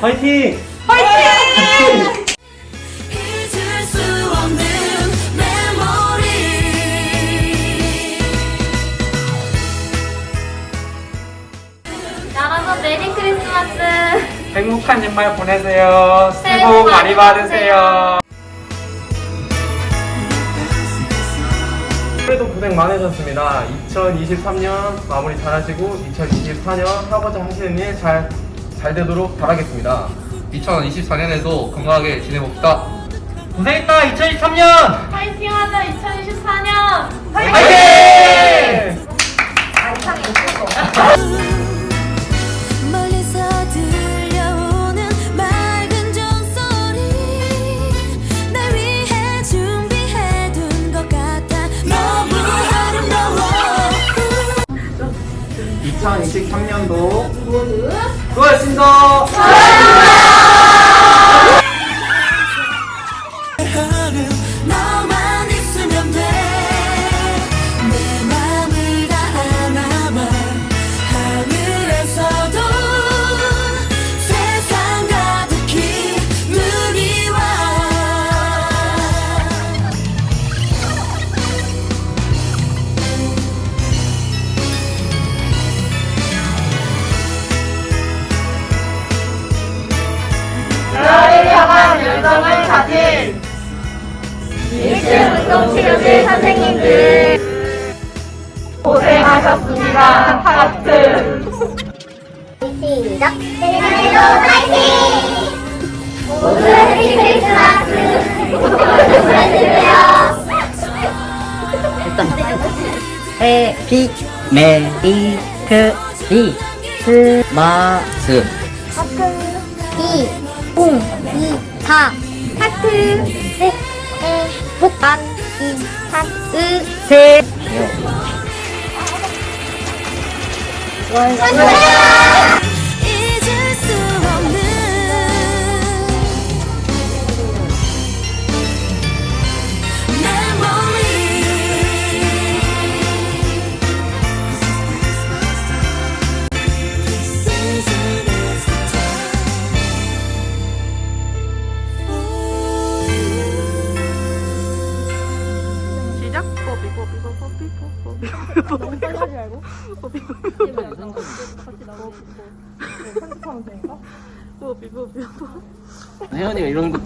화이팅! 잊을 수 없는 메모리 여러분 메리 크리스마스. 행복한 연말 보내세요. 새해 복복 많이 많이 받으세요. 올해도 고생 많으셨습니다. 2023년 마무리 잘 하시고 2024년 하고자 하시는 일 잘 잘 되도록 바라겠습니다. 2024년에도 건강하게 지내봅시다. 고생했다 2023년! 파이팅하자 2024년. 화이팅! 2023년도 모두 수고하셨습니다. 너만 가진 1층 운동치료실 선생님들 고생하셨습니다. 하트. 시작! 내년에도 파이팅! 모두 해피 크리스마스! 모두 보내주세요! 해피 메리 크리스마스 이, ung, 이, 사, 하트, 셋, 행복한 이, 산, 으, 새 잊을 너무 빨리 하지 말고. 뽀삐 뽀삐 뽀삐. 편집하면 되니까. 뽀삐 뽀삐 뽀삐. 혜연이가 이런 거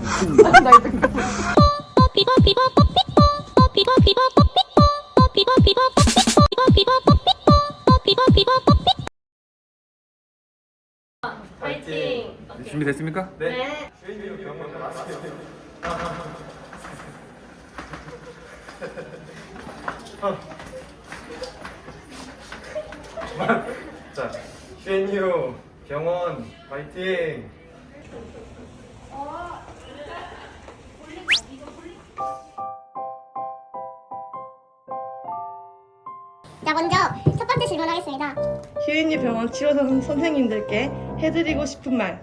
파이팅. 준비됐습니까? 네. 자, 슈엔유 병원 파이팅! 자, 먼저 첫 번째 질문하겠습니다. 희은이 병원 치료사 선생님들께 해드리고 싶은 말.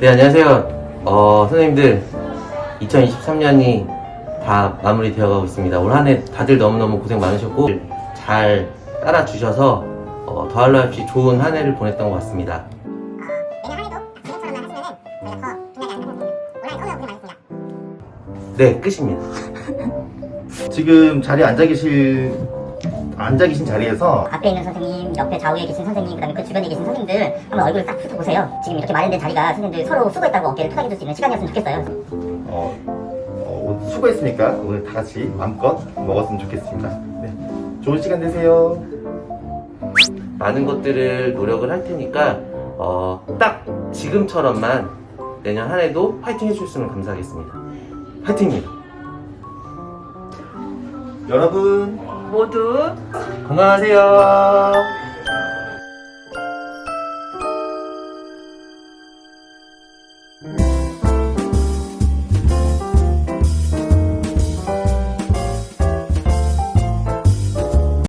네, 안녕하세요. 어, 선생님들, 2023년이 다 마무리되어 가고 있습니다. 올 한 해 다들 너무너무 고생 많으셨고, 잘 따라주셔서, 어, 더할 나 없이 좋은 한 해를 보냈던 것 같습니다. 네, 끝입니다. 지금 자리에 앉아 계실 앉아 계신 자리에서 앞에 있는 선생님, 옆에 좌우에 계신 선생님, 그다음에 그 주변에 계신 선생님들 한번 얼굴 싹 훑어 보세요. 지금 이렇게 마련된 자리가 선생님들 서로 수고했다고 어깨를 토닥여 줄 수 있는 시간이었으면 좋겠어요. 어, 어, 수고했으니까 오늘 다 같이 마음껏 먹었으면 좋겠습니다. 네. 좋은 시간 되세요. 많은 것들을 노력을 할 테니까, 어, 딱 지금처럼만 내년 한 해도 파이팅 해주셨으면 감사하겠습니다. 파이팅입니다. 여러분 모두 건강하세요.